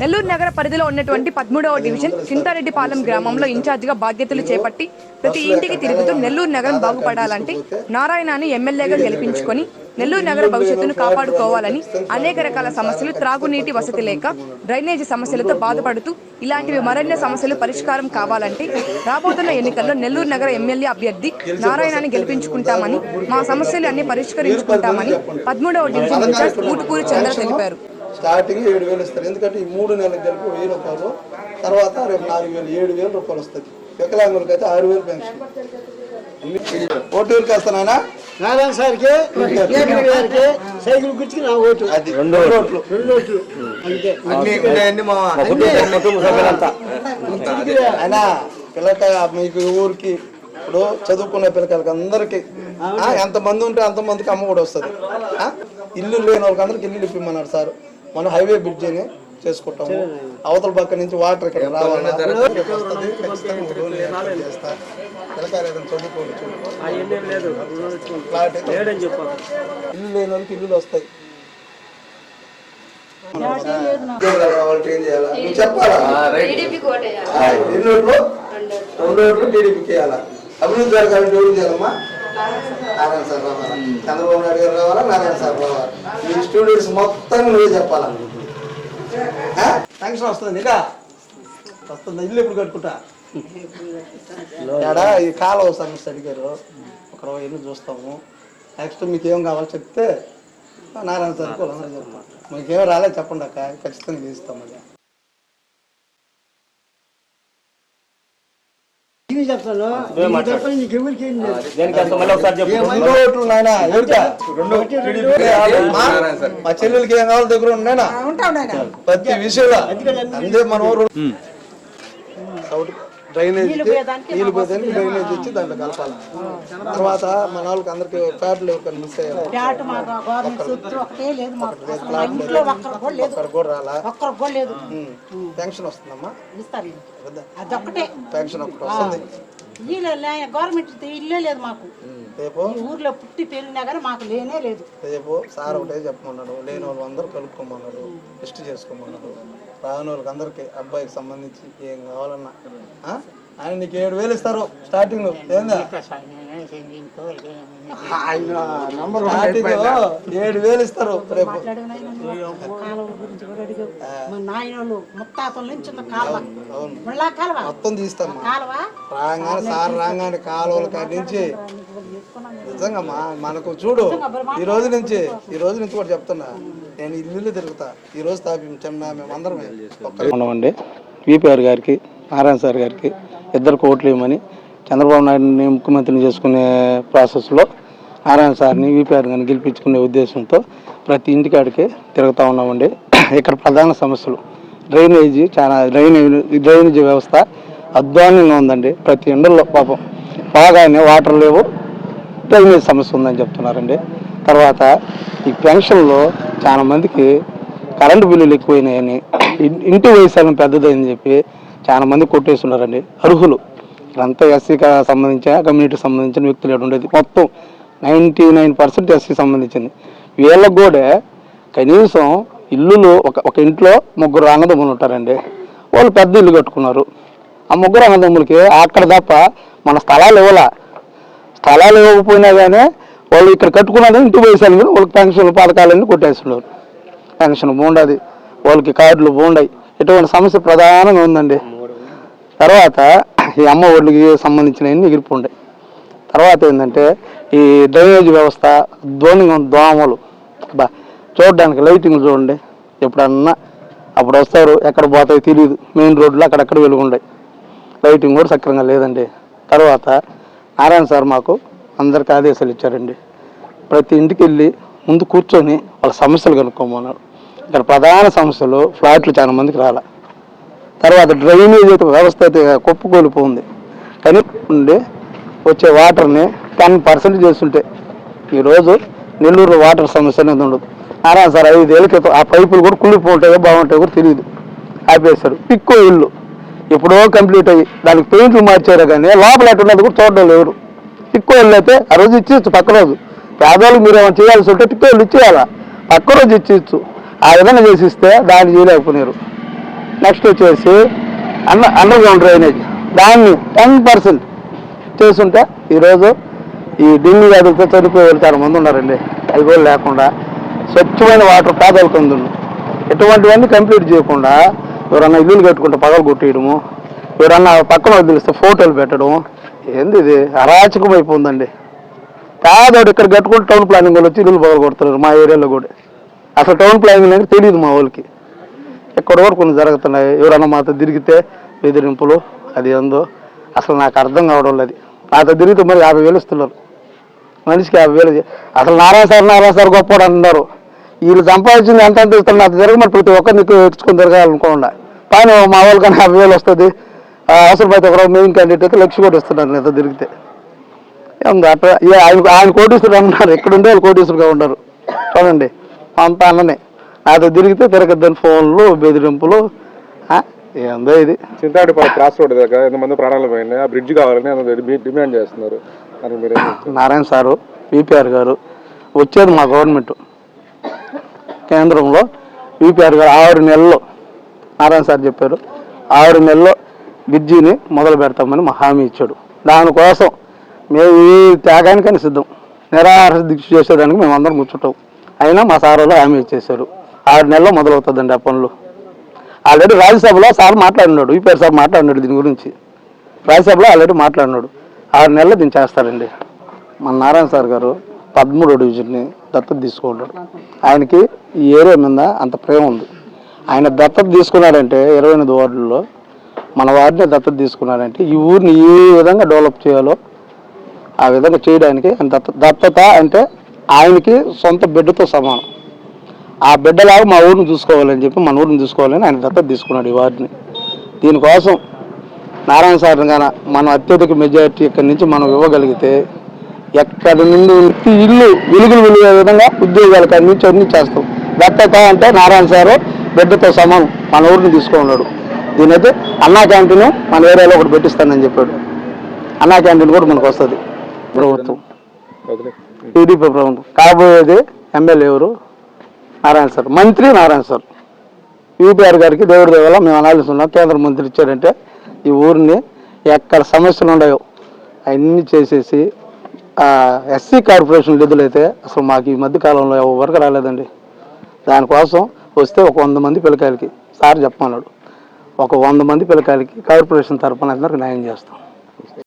నెల్లూరు నగర పరిధిలో ఉన్నటువంటి పదమూడవ డివిజన్ చింతారెడ్డిపాలెం గ్రామంలో ఇన్ఛార్జిగా బాధ్యతలు చేపట్టి ప్రతి ఇంటికి తిరుగుతూ నెల్లూరు నగరం బాగుపడాలంటే నారాయణని ఎమ్మెల్యేగా గెలిపించుకొని నెల్లూరు నగర భవిష్యత్తును కాపాడుకోవాలని అనేక రకాల సమస్యలు త్రాగునీటి వసతి లేక డ్రైనేజీ సమస్యలతో బాధపడుతూ ఇలాంటివి మరెన్నో సమస్యలు పరిష్కారం కావాలంటే రాబోతున్న ఎన్నికల్లో నెల్లూరు నగర ఎమ్మెల్యే అభ్యర్థి నారాయణని గెలిపించుకుంటామని మా సమస్యలు అన్ని పరిష్కరించుకుంటామని పదమూడవ డివిజన్ ఇన్ఛార్జ్ ఊటుకూరి చంద్ర తెలిపారు. స్టార్టింగ్ ఏడు వేలు ఇస్తారు. ఎందుకంటే ఈ మూడు నెలలకు కలిపి వెయ్యి రూపాయలు తర్వాత రేపు నాలుగు వేలు ఏడు వేలు రూపాయలు వస్తుంది వికలాంగులకి అయితే ఆరు వేలు పెన్షన్. ఓటు ఊరికి వేస్తానా నారాయణ సార్కి గారికి సైకిల్ గుర్తుకి నా ఓటు. అది రెండు ఓట్లు. రెండు ఓట్లు. అంతే. అయినా పిల్లక మీకు ఊరికి ఇప్పుడు చదువుకునే పిల్లకాయలకి అందరికి ఎంత మంది ఉంటే అంత మందికి అమ్మ కూడా వస్తుంది. ఆ? ఇల్లు లేని వాళ్ళకి అందరికి ఇల్లు ఇప్పిమన్నారు సార్. మనం హైవే బ్రిడ్జ్ అని చేసుకుంటాము. అవతల పక్క నుంచి వాటర్ ఇక్కడ రావాలి? ఇల్లు లేని వాళ్ళకి ఇల్లులు వస్తాయి. ఏం అభివృద్ధి జరగాలంటే ఎవరు చేయాలమ్మా? నారాయణ సార్ రావాలి చంద్రబాబు నాయుడు గారు రావాలా? నారాయణ సార్ రావాలి మీ స్టూడెంట్స్ మొత్తం నువ్వే చెప్పాలా శాంక్షన్ వస్తుంది. ఇక వస్తుంది. ఇల్లు ఎప్పుడు కట్టుకుంటా? ఏడా ఈ కాలువ సమస్య అడిగారు ఒక ఎన్ని ఇల్లు చూస్తాము. నెక్స్ట్ మీకు ఏం కావాలో చెప్తే నారాయణ సార్ వాళ్ళందరూ చెప్తాం. మీకు రాలేదు చెప్పండి అక్క. ఖచ్చితంగా చేస్తాం అది చెప్తాను? ఓట్లు నాయనా మా చెల్లెలకి ఏం కావాలి దగ్గర ఉన్నాయినా ప్రతి విషయంలో. అందే మన ఊరు డ్రైనేజ్ నీళ్ళు పోయేదానికి డ్రైనేజ్ ఇచ్చి దాంట్లో కలపాలి. తర్వాత మన వాళ్ళకి అందరికి ఫ్యాట్లు మిస్ అయ్యారు. ఒక్కరు కూడా రాలా? పెన్షన్ వస్తుందమ్మా? పెన్షన్ ఒకటి వస్తుంది. గవర్నమెంట్ ఇల్లే లేదు మాకు. రేపు? ఈ ఊర్లో పుట్టి పెరిగినా కానీ మాకు లేనే లేదు. రేపు సార్ ఒకటే చెప్పమన్నాడు. లేని వాళ్ళు అందరూ కలుపుకోమన్నాడు. లిస్ట్ చేసుకోమన్నాడు. రాని వాళ్ళకి అందరికి అబ్బాయికి సంబంధించి ఏం కావాలన్నా? ఆయన నీకు ఏడు వేలు ఇస్తారు స్టార్టింగ్ ఏందా? స్టార్టింగ్ ఏడు వేలు ఇస్తారు రేపు. మొత్తం కాలువ? రాగానే సార్ రాగానే కాలువల కాడి నుంచి నిజంగా మా మనకు చూడు ఈ రోజు నుంచి ఈ రోజు నుంచి కూడా చెప్తున్నా. నేను ఇల్లు తిరుగుతా. ఈ రోజు స్థాపించన్నా మేము అందరమే ఒక్కరే ఉన్నామండి విపిఆర్ గారికి నారాయణ సార్ గారికి ఇద్దరు కోట్లు ఇవ్వమని చంద్రబాబు నాయుడుని ముఖ్యమంత్రిని చేసుకునే ప్రాసెస్లో నారాయణ సార్ని వీపీఆర్ గారిని గెలిపించుకునే ఉద్దేశంతో ప్రతి ఇంటికాడికి తిరుగుతూ ఉన్నామండి. ఇక్కడ ప్రధాన సమస్యలు. డ్రైనేజీ చాలా డ్రైనేజ్ డ్రైనేజీ వ్యవస్థ అధ్వానంగా ఉందండి. ప్రతి ఇండల్లో పాపం బాగానే వాటర్ లేవు. డ్రైనేజ్ సమస్య ఉందని చెప్తున్నారండి. తర్వాత ఈ పెన్షన్లో చాలా మందికి కరెంటు బిల్లులు ఎక్కువైనాయని ఇంటి వయసాలను పెద్దదని చెప్పి చాలా మంది కొట్టేస్తున్నారండి. అర్హులు. ఇదంతా ఎస్సీకి సంబంధించిన కమ్యూనిటీకి సంబంధించిన వ్యక్తులు ఉండేది. మొత్తం నైంటీ నైన్ పర్సెంట్ ఎస్సీకి సంబంధించింది. వీళ్ళకు కూడా కనీసం ఇల్లులు ఒక ఒక ఇంట్లో ముగ్గురు అన్నదమ్ములు ఉంటారండి. వాళ్ళు పెద్ద ఇల్లు కట్టుకున్నారు. ఆ ముగ్గురు అన్నదమ్ములకి అక్కడ తప్ప మన స్థలాలు ఇవ్వాల. స్థలాలు ఇవ్వకపోయినా కానీ వాళ్ళు ఇక్కడ కట్టుకున్నది ఇంటి వయసాలు కూడా వాళ్ళకి పెన్షన్లు పథకాలన్నీ కొట్టేస్తున్నారు. పెన్షన్ బాగుండదు వాళ్ళకి కార్డులు బాగుండాయి ఇటువంటి సమస్య ప్రధానంగా ఉందండి. తర్వాత ఈ అమ్మ ఒడికి సంబంధించినవన్నీ ఎగిరిపోండాయి. తర్వాత ఏంటంటే ఈ డ్రైనేజ్ వ్యవస్థ ధోని ఉంది, దోమలు బా చూడడానికి లైటింగ్ చూడండి. ఎప్పుడన్నా అప్పుడు వస్తారు ఎక్కడ పోతాయో తెలియదు మెయిన్ రోడ్లో అక్కడక్కడ వెలుగుండాయి. లైటింగ్ కూడా సక్రంగా లేదండి. తర్వాత నారాయణ సార్ మాకు అందరికీ ఆదేశాలు ఇచ్చారండి. ప్రతి ఇంటికి వెళ్ళి ముందు కూర్చొని వాళ్ళ సమస్యలు కనుక్కోమన్నారు ఇక్కడ ప్రధాన సమస్యలు ఫ్లాట్లు చాలా మందికి రాలే. తర్వాత డ్రైనేజ్ వ్యవస్థ అయితే కుప్పకూలిపోయింది. కానీ ఉండి వచ్చే వాటర్ని టెన్ పర్సెంట్ చేస్తుంటే ఈరోజు నెల్లూరు వాటర్ సమస్య అనేది ఉండదు. నారాయణ సార్ ఐదేళ్ళ క్రితం ఆ పైపులు కూడా కుళ్ళిపోతాయో బాగుంటాయో కూడా తెలియదు. ఆపేశారు. పిక్కో ఇల్లు ఎప్పుడో కంప్లీట్ అయ్యి దానికి పెయింట్లు మార్చారు కానీ లోపల ఎట్టున్నది కూడా చూడడం లేరు పిక్కో ఇల్లు అయితే ఆ రోజు ఇచ్చేయచ్చు పక్క రోజు. పేదవాళ్ళకి మీరు ఏమైనా చేయాల్సి ఉంటే పిక్కో ఇల్లు ఇచ్చేయాలా? పక్క రోజు ఇచ్చేయచ్చు. ఆ విధంగా చేసిస్తే దాన్ని చేయలేకపోయినారు. నెక్స్ట్ వచ్చేసి అండర్ అండర్ గ్రౌండ్ డ్రైనేజ్. దాన్ని టెన్ పర్సెంట్ చేస్తుంటే ఈరోజు ఈ ఢిల్లీ వ్యాధులతో చనిపోయే వాళ్ళు చాలా మంది ఉన్నారండి. అవి కూడా లేకుండా స్వచ్ఛమైన వాటర్ పేదలకు అందును ఎటువంటివన్నీ కంప్లీట్ చేయకుండా ఎవరన్నా ఇల్లులు కట్టుకుంటే పగలు కొట్టేయడము ఎవరన్నా పక్కన వదిలిస్తే ఫోటోలు పెట్టడం ఏంది ఇది? అరాచకం అయిపోయిందండి. పేదోడు ఇక్కడ కట్టుకుంటే టౌన్ ప్లానింగ్ వాళ్ళు వచ్చి ఇల్లు పగలు కొడుతున్నారు మా ఏరియాలో కూడా. అసలు టౌన్ ప్లానింగ్ అనేది తెలియదు మా వాళ్ళకి. ఇక్కడ కూడా కొన్ని జరుగుతున్నాయి? ఎవరన్నా మాతో తిరిగితే బెదిరింపులు అది ఏందో అసలు నాకు అర్థం కావడం లేదు. నాతో తిరిగితే మరి యాభై వేలు ఇస్తున్నారు. మనిషికి యాభై వేలు అసలు నారాయణ సార్ నారాయణ సార్ గొప్పవాడు అంటున్నారు వీళ్ళు సంపాదించింది ఎంత ఎంత ఇస్తున్నారు? నాతో తిరగమని ప్రతి ఒక్కరిని తెచ్చుకొని తిరగాలనుకోండా కానీ మా వాళ్ళకన్నా యాభై వేలు వస్తుంది. ఆ, అవసరమైతే ఒక మెయిన్ క్యాండిడేట్ అయితే లక్ష కోటి ఇస్తున్నారు ఎంత తిరిగితే. ఏముంది అట్లా ఏ ఆయన ఆయన కోటీశ్వరుడు అన్నారు ఎక్కడ ఉండే వాళ్ళు కోటీశ్వరుగా ఉన్నారు. చూడండి అంత అన్ననే. నాతో తిరిగితే తిరగద్దని ఫోన్లు బెదిరింపులు. ఏందో ఇది. చింతాడిపాడు క్రాస్ రోడ్ దగ్గర ఎంతమంది ప్రాణాలు పోయినాయి ఆ బ్రిడ్జ్ కావాలని డిమాండ్ చేస్తున్నారు? నారాయణ సారు విపిఆర్ గారు వచ్చేది మా గవర్నమెంట్ కేంద్రంలో. విపిఆర్ గారు ఆరు నెలల్లో నారాయణ సార్ చెప్పారు ఆరు నెలల్లో బ్రిడ్జిని మొదలు పెడతామని మా హామీ ఇచ్చాడు. దానికోసం మేము ఈ త్యాగానికని సిద్ధం. నిరాహార దీక్ష చేసేదానికి మేము అందరం కూర్చుంటాం అయినా మా సార్ వాళ్ళు హామీ ఇచ్చేశారు. ఆరు నెలలో మొదలవుతుందండి ఆ పనులు. ఆల్రెడీ రాజ్యసభలో సార్ మాట్లాడినాడు విపిఆర్ సార్ మాట్లాడినాడు దీని గురించి. రాజ్యసభలో ఆల్రెడీ మాట్లాడినాడు. ఆరు నెలలు దీన్ని చేస్తారండి. మన నారాయణ సార్ గారు పదమూడో డివిజన్ని దత్తత తీసుకున్నాడు. ఆయనకి ఈ ఏరియా మీద అంత ప్రేమ ఉంది. ఆయన దత్తత తీసుకున్నాడంటే ఇరవై ఎనిమిది వార్డుల్లో మన వార్డుని దత్తత తీసుకున్నాడంటే ఈ ఊరిని ఏ విధంగా డెవలప్ చేయాలో ఆ విధంగా చేయడానికి ఆయన దత్త దత్తత అంటే ఆయనకి సొంత బిడ్డతో సమానం. ఆ బిడ్డలాగా మా ఊరిని చూసుకోవాలని చెప్పి మన ఊరిని చూసుకోవాలని ఆయన దత్తత తీసుకున్నాడు ఈ వార్డుని. దీనికోసం నారాయణ సార్ గాన మనం అత్యధిక మెజారిటీ ఇక్కడి నుంచి మనం ఇవ్వగలిగితే ఎక్కడి నుండి ఇల్లు వెలుగులు వెలిగే విధంగా ఉద్యోగాలు కాడి నుంచి అన్ని చేస్తాం. దత్తత అంటే నారాయణ సారు బిడ్డతో సమానం మన ఊరిని తీసుకున్నాడు. దీనైతే అన్నా క్యాంటీన్ మన ఏరియాలో ఒకటి పెట్టిస్తానని చెప్పాడు. అన్నా క్యాంటీన్ కూడా మనకు వస్తుంది. ప్రభుత్వం. టీడీపీ ప్రభుత్వం. కాబోయేది ఎమ్మెల్యే ఎవరు? నారాయణ సార్. మంత్రి నారాయణ సార్. యూపీఆర్ గారికి దేవుడి దేవాల మేము అనాలిసి ఉన్నాం కేంద్ర మంత్రి ఇచ్చారంటే ఈ ఊరిని ఎక్కడ సమస్యలు ఉన్నాయో అవన్నీ చేసేసి ఎస్సీ కార్పొరేషన్ నిధులైతే అసలు మాకు ఈ మధ్య కాలంలో ఎవరికి రాలేదండి. దానికోసం వస్తే ఒక వంద మంది పిల్లకాయలకి సార్ చెప్పమన్నాడు. ఒక వంద మంది పిల్లకాయలకి కార్పొరేషన్ తరఫున అందరికి న్యాయం చేస్తాం.